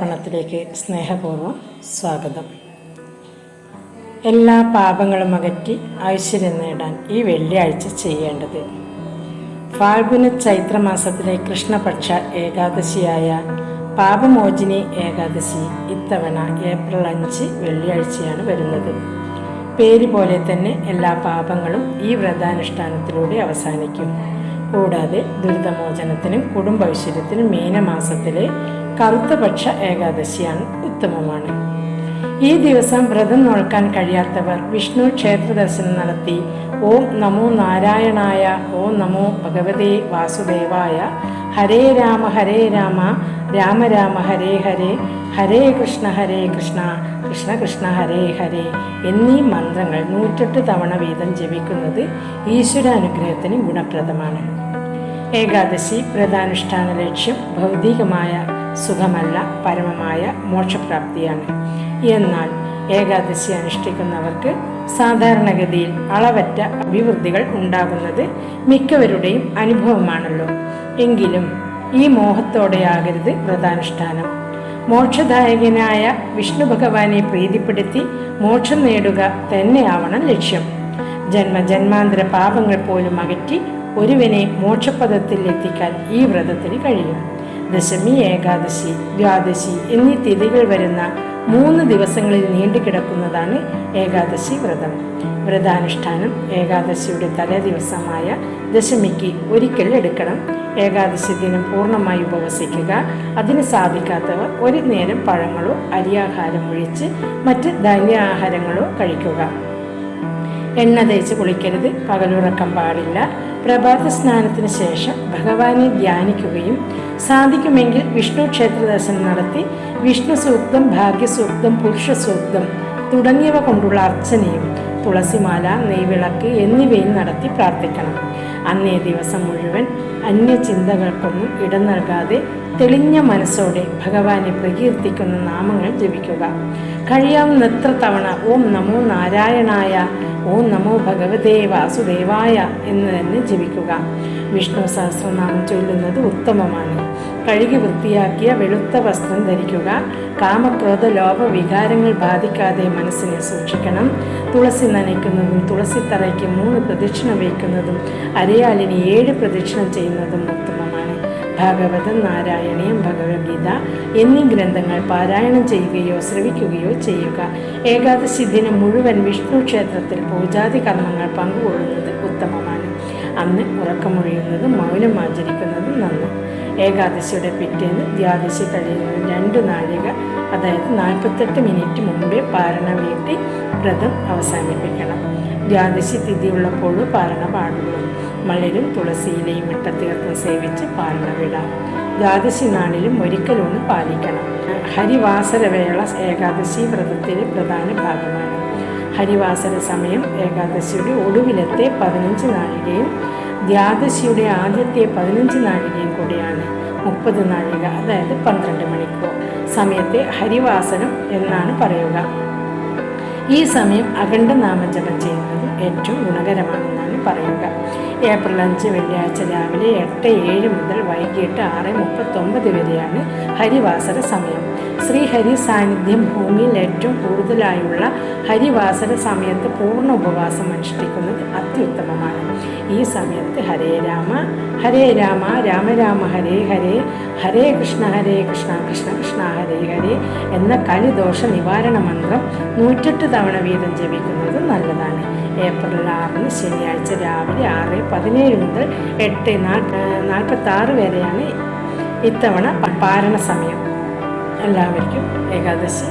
പണത്തിലേക്ക് സ്നേഹപൂർവം സ്വാഗതം. എല്ലാ പാപങ്ങളും അകറ്റി ഐശ്വര്യം നേടാൻ ഈ വെള്ളിയാഴ്ച ചെയ്യേണ്ടത്. ഫാൽഗുന ചൈത്രമാസത്തിലെ കൃഷ്ണപക്ഷ ഏകാദശിയായ പാപമോചിനി ഏകാദശി ഇത്തവണ ഏപ്രിൽ അഞ്ച് വെള്ളിയാഴ്ചയാണ് വരുന്നത്. പേര് പോലെ തന്നെ എല്ലാ പാപങ്ങളും ഈ വ്രതാനുഷ്ഠാനത്തിലൂടെ അവസാനിക്കും. കൂടാതെ ദുരിതമോചനത്തിനും കുടുംബ ഐശ്വര്യത്തിനും മീനമാസത്തിലെ കറുത്തപക്ഷ ഏകാദശിയാണ് ഉത്തമമാണ്. ഈ ദിവസം വ്രതം നോൽക്കാൻ കഴിയാത്തവർ വിഷ്ണു ക്ഷേത്ര ദർശനം നടത്തി ഓം നമോ നാരായണായ ഓം നമോ ഭഗവതേ വാസുദേവായ ഹരേ രാമ ഹരേ രാമ രാമ രാമ ഹരേ ഹരേ ഹരേ കൃഷ്ണ ഹരേ കൃഷ്ണ കൃഷ്ണ കൃഷ്ണ ഹരേ ഹരേ എന്നീ മന്ത്രങ്ങൾ നൂറ്റെട്ട് തവണ വീതം ജപിക്കുന്നത് ഈശ്വരാനുഗ്രഹത്തിന് ഗുണപ്രദമാണ്. ഏകാദശി വ്രതാനുഷ്ഠാന ലക്ഷ്യം ഭൗതികമായ സുഖമല്ല പരമമായ മോക്ഷപ്രാപ്തിയാണ്. എന്നാൽ ഏകാദശി അനുഷ്ഠിക്കുന്നവർക്ക് സാധാരണഗതിയിൽ അളവറ്റ അഭിവൃദ്ധികൾ ഉണ്ടാകുന്നത് മിക്കവരുടെയും അനുഭവമാണല്ലോ. എങ്കിലും ഈ മോഹത്തോടെയാകരുത് വ്രതാനുഷ്ഠാനം. മോക്ഷദായകനായ വിഷ്ണു ഭഗവാനെ പ്രീതിപ്പെടുത്തി മോക്ഷം നേടുക തന്നെയാവണം ലക്ഷ്യം. ജന്മജന്മാന്തര പാപങ്ങൾ പോലും അകറ്റി ഒരുവനെ മോക്ഷപഥത്തിൽ എത്തിക്കാൻ ഈ വ്രതത്തിന് കഴിയും. ദശമി ഏകാദശി ദ്വാദശി എന്നീ തിഥികൾ വരുന്ന മൂന്ന് ദിവസങ്ങളിൽ നീണ്ടുകിടക്കുന്നതാണ് ഏകാദശി വ്രതം. വ്രതാനുഷ്ഠാനം ഏകാദശിയുടെ തലേ ദിവസമായ ദശമിക്ക് ഒരിക്കൽ എടുക്കണം. ഏകാദശി ദിനം പൂർണമായി ഉപവസിക്കുക. അതിന് സാധിക്കാത്തവർ ഒരു നേരം പഴങ്ങളോ അരിയാഹാരം ഒഴിച്ച് മറ്റ് ധാന്യാഹാരങ്ങളോ കഴിക്കുക. എണ്ണ തേച്ച് കുളിക്കരുത്. പകലുറക്കം പാടില്ല. പ്രഭാത സ്നാനത്തിന് ശേഷം ഭഗവാനെ ധ്യാനിക്കുകയും സാധിക്കുമെങ്കിൽ വിഷ്ണു ക്ഷേത്ര ദർശനം നടത്തി വിഷ്ണു സൂക്തം ഭാഗ്യസൂക്തം പുരുഷ സൂക്തം തുടങ്ങിയവ കൊണ്ടുള്ള അർച്ചനയും തുളസിമാല നെയ്വിളക്ക് എന്നിവയും നടത്തി പ്രാർത്ഥിക്കണം. അന്നേ ദിവസം മുഴുവൻ അന്യചിന്തകൾക്കൊന്നും ഇടം നൽകാതെ തെളിഞ്ഞ മനസ്സോടെ ഭഗവാനെ പ്രകീർത്തിക്കുന്ന നാമങ്ങൾ ജപിക്കുക. കഴിയാവുന്നത്ര തവണ ഓം നമോ നാരായണായ ഓം നമോ ഭഗവതേ വാസുദേവായ എന്ന് തന്നെ ജപിക്കുക. വിഷ്ണു സഹസ്രനാമം ചൊല്ലുന്നത് ഉത്തമമാണ്. കഴുകി വൃത്തിയാക്കിയ വെളുത്ത വസ്ത്രം ധരിക്കുക. കാമക്രോധ ലോഭ വികാരങ്ങൾ ബാധിക്കാതെ മനസ്സിനെ സൂക്ഷിക്കണം. തുളസി നനയ്ക്കുന്നതും തുളസി തറയ്ക്ക് മൂന്ന് പ്രദക്ഷിണം വയ്ക്കുന്നതും അരയാലിന് ഏഴ് പ്രദക്ഷിണം ചെയ്യുന്നതും ഉത്തമമാണ്. ഭാഗവതം നാരായണീയം ഭഗവത്ഗീത എന്നീ ഗ്രന്ഥങ്ങൾ പാരായണം ചെയ്യുകയോ ശ്രവിക്കുകയോ ചെയ്യുക. ഏകാദശി ദിനം മുഴുവൻ വിഷ്ണു ക്ഷേത്രത്തിൽ പൂജാതി കർമ്മങ്ങൾ പങ്കുകൊള്ളുന്നത് ഉത്തമമാണ്. അന്ന് ഉറക്കമൊഴിയുന്നതും മൗനം ആചരിക്കുന്നതും നന്ന്. ഏകാദശിയുടെ പിറ്റേന്ന് ദ്വാദശി കഴിയുന്നത് രണ്ട് നാഴിക അതായത് നാൽപ്പത്തെട്ട് മിനിറ്റ് മുമ്പേ പാരണ വീട്ടി വ്രതം അവസാനിപ്പിക്കണം. ദ്വാദശി തിഥിയുള്ളപ്പോഴും പാരണ പാടുള്ളൂ. മലരും തുളസിയിലെയും ഇട്ടത്തീർത്ഥം സേവിച്ച് പാരണ വിടാം. ദ്വാദശി നാളിലും ഒരിക്കലൊന്ന് പാലിക്കണം. ഹരിവാസരവേള ഏകാദശി വ്രതത്തിലെ പ്രധാന ഭാഗമാണ്. ഹരിവാസര സമയം ഏകാദശിയുടെ ഒടുവിലത്തെ പതിനഞ്ച് നാഴികയും ദ്വാദശിയുടെ ആദ്യത്തെ പതിനഞ്ച് നാഴികയും കൂടിയാണ്. മുപ്പത് നാഴിക അതായത് പന്ത്രണ്ട് മണിക്കൂർ. സമയത്തെ ഹരിവാസനം എന്നാണ് പറയുക. ഈ സമയം അഖണ്ഡ നാമജപം ചെയ്യുന്നത് ഏറ്റവും ഗുണകരമാണെന്നാണ് പറയുക. ഏപ്രിൽ അഞ്ച് വെള്ളിയാഴ്ച രാവിലെ എട്ട് ഏഴ് മുതൽ വൈകിട്ട് ആറ് മുപ്പത്തൊമ്പത് വരെയാണ് ഹരിവാസര സമയം. ശ്രീഹരി സാന്നിധ്യം ഭൂമിയിൽ ഏറ്റവും കൂടുതലായുള്ള ഹരിവാസര സമയത്ത് പൂർണ ഉപവാസം അനുഷ്ഠിക്കുന്നത് അത്യുത്തമമാണ്. ഈ സമയത്ത് ഹരേ രാമ ഹരേ രാമ രാമ രാമ ഹരേ ഹരേ ഹരേ കൃഷ്ണ ഹരേ കൃഷ്ണ കൃഷ്ണ കൃഷ്ണ ഹരേ ഹരേ എന്ന കലിദോഷ നിവാരണ മന്ത്രം നൂറ്റെട്ട് തവണ വീതം ജപിക്കുന്നത് നല്ലതാണ്. ഏപ്രിൽ ആറിന് ശനിയാഴ്ച രാവിലെ ആറ് പതിനേഴ് മുതൽ എട്ട് നാൽപ്പത്തി ആറ് വരെയാണ് ഇത്തവണ പാരണ സമയം. എല്ലാവർക്കും ഏകാദശി